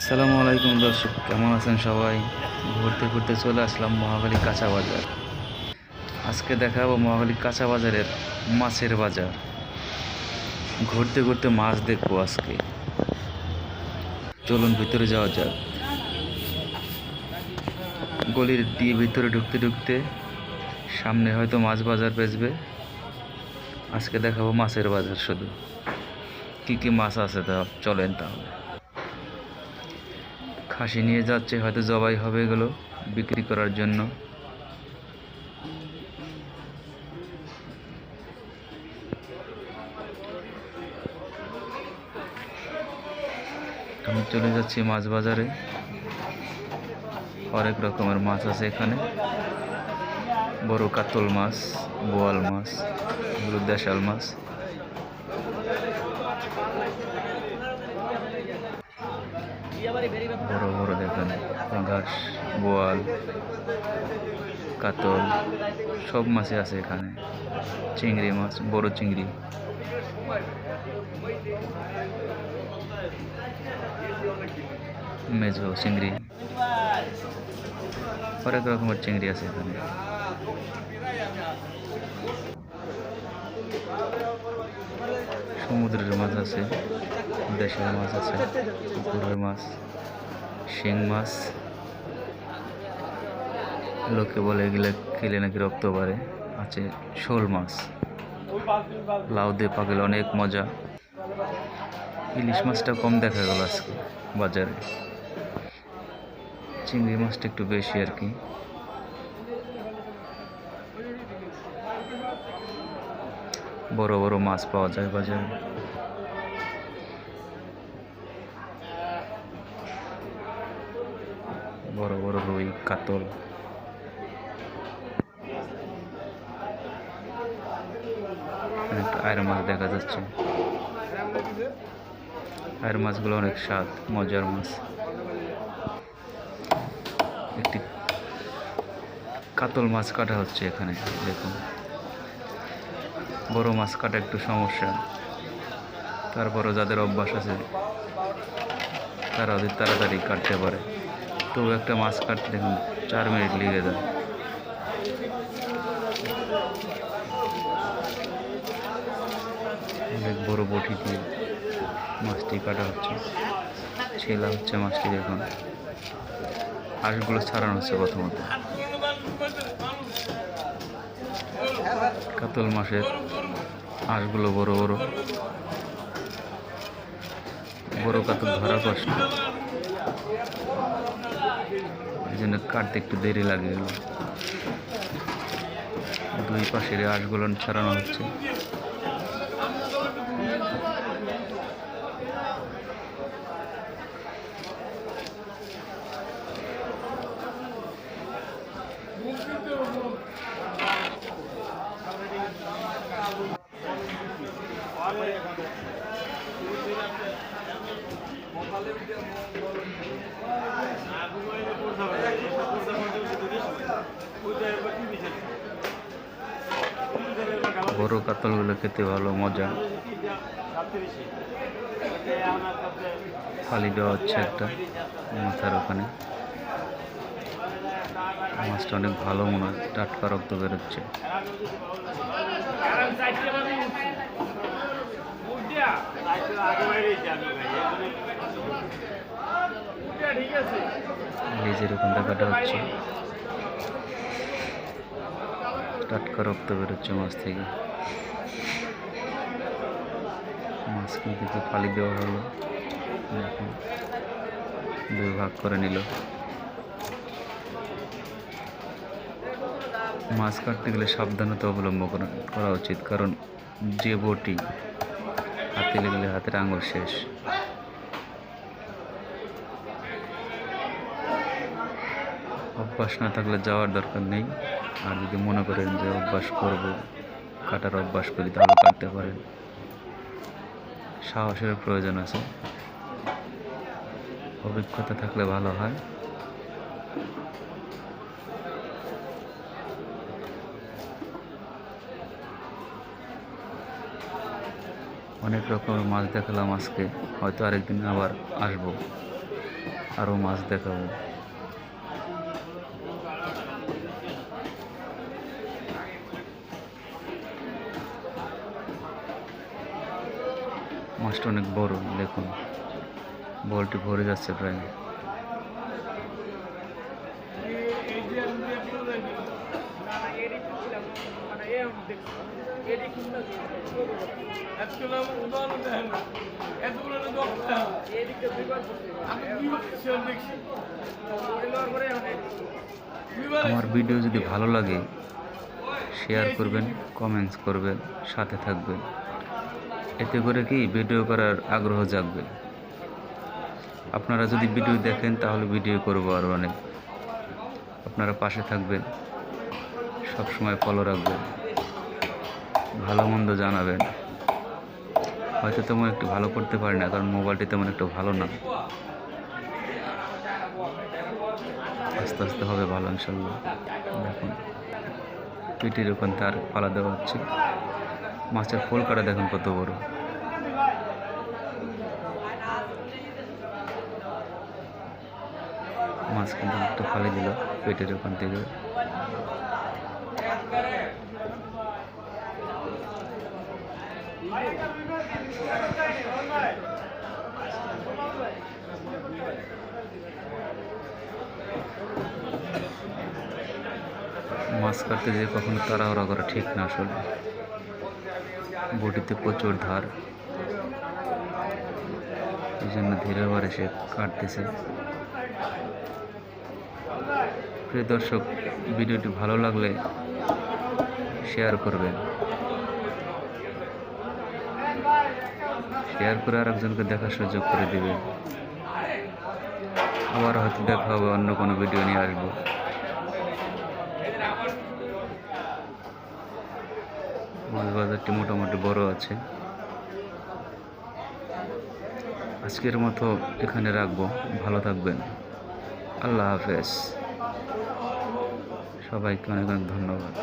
আসসালামু আলাইকুম দর্শক, কেমন আছেন সবাই? ঘুরতে ঘুরতে চলে আসলাম মহাখালী কাঁচা বাজার। আজকে দেখাবো মহাখালী কাঁচা বাজারের মাছের বাজার। ঘুরতে ঘুরতে মাছ দেখব আজকে। চলুন, ভিতরে যাওয়া যাক। গলির দিয়ে ভিতরে ঢুকতে ঢুকতে সামনে হয়তো মাছ বাজার বেচবে। আজকে দেখাবো মাছের বাজার শুধু। কী কী মাছ আছে তা, চলেন তাহলে। খাসি নিয়ে যাচ্ছে, হয়তো জবাই হবে এগুলো বিক্রি করার জন্য। আমি চলে যাচ্ছি মাছ বাজারে। অনেক রকমের মাছ আছে এখানে। বড় কাতল মাছ, বোয়াল মাছ, এগুলো দেশাল মাছ। বড় বড় দেখেন পাঙ্গাস বোয়াল, কাতল, সব মাছই আছে এখানে। চিংড়ি মাছ, বড় চিংড়ি। মেঝো, চিংড়ি। অনেক রকমের চিংড়ি আছে এখানে। সমুদ্রের মাছ আছে, দেশের মাছ আছে, পুকুরের মাছ, শিং মাছ। লোকে বলে এগুলো খেলে নাকি রক্ত বাড়ে, আছে শোল মাছ। লাউ দিয়ে পাকলে অনেক মজা। ইলিশ মাছটা কম দেখা গেল আজকে বাজারে। চিংড়ি মাছটা একটু বেশি আর কি। বড় বড় মাছ পাওয়া যায় বাজারে। বড় বড় রুই, কাতল। আয়ের মাছ দেখা যাচ্ছে। আয়ের মাছগুলো অনেক স্বাদ, মজার মাছ। একটি কাতল মাছ কাটা হচ্ছে এখানে, দেখুন। বড় মাছ কাটা একটু সমস্যা। তারপরও যাদের অভ্যাস আছে, তারা ওদের তাড়াতাড়ি কাটতে পারে। তবু একটা মাছ কাটতে দেখুন, চার মিনিট লেগে যায়। অনেক বড় বটি দিয়ে মাছটি কাটা হচ্ছে। ছেলা হচ্ছে মাছটি দেখুন। হাঁসগুলো ছাড়ানো হচ্ছে প্রথমত। কাতল মাছের হাঁসগুলো বড় বড়। বড় কাতল ধরা কষ্ট এই জন্য কাটতে একটু দেরি লাগে। দুই পাশের হাঁসগুলো ছাড়ানো হচ্ছে। বড় কাতলগুলো খেতে ভালো, মজা। ফালি দেওয়া হচ্ছে একটা মাথার ওখানে। মাছটা অনেক ভালো মনে হয়, টাটকা রক্ত বেরোচ্ছে। লেজের ওখানটা কাটা হচ্ছে। টাটকা রক্ত বেরোচ্ছে মাছ থেকে মাছ কিন্তু ফালি দেওয়া হলো। দুই ভাগ করে নিল। মাছ কাটতে গেলে সাবধানতা অবলম্বন করা উচিত। কারণ যে বটি হাতে লেগেলে হাতের আঙুল শেষ। অভ্যাস না থাকলে যাওয়ার দরকার নেই। আর যদি মনে করেন যে অভ্যাস করব, কাটার অভ্যাস করি, তাহলে কাটতে পারেন। সাহসের প্রয়োজন আছে। অভিজ্ঞতা থাকলে ভালো হয়। অনেক রকমের মাছ দেখালাম আজকে, হয়তো আরেকদিন আবার আসব। আরও মাছ দেখাবো। মাছটা অনেক বড়, দেখুন। বলটি ভরে যাচ্ছে প্রায়। আমার ভিডিও যদি ভালো লাগে শেয়ার করবেন কমেন্টস করবেন, সাথে থাকবেন। এতে করে কি ভিডিও করার আগ্রহ জাগবে। আপনারা যদি ভিডিও দেখেন, তাহলে ভিডিও করব আরও অনেক। আপনারা পাশে থাকবেন সব সময় ফলো রাখবেন, ভালো মন্দ জানাবেন। হয়তো তেমন একটু ভালো করতে পারি না, কারণ মোবাইলটি তেমন একটু ভালো না। আস্তে আস্তে হবে ভালো, ইনশাল্লাহ। দেখুন, পিটির ওখান তার পালা দেওয়া হচ্ছে। মাছের ফোল কাটা দেখুন কত বড়। মাছ কিন্তু একটু ফালে দিল, পেটের ওখান থেকে। মাছ কাটতে যেয়ে কখনো তাড়াহুড়া করা ঠিক না আসলে। বটিতে প্রচুর ধার। এই জন্য ধীরে বারে সে কাটতেছে। প্রিয় দর্শক, ভিডিওটি ভালো লাগলে শেয়ার করবেন। শেয়ার করে আর একজনকে দেখার সুযোগ করে দিবেন। আবার হয়তো দেখা হবে, অন্য কোনো ভিডিও নিয়ে আসব। মাছ বাজারটি মোটামুটি বড় আছে। আজকের মতো এখানে রাখব। ভালো থাকবেন। আল্লাহ হাফেজ। সবাইকে অনেক অনেক ধন্যবাদ।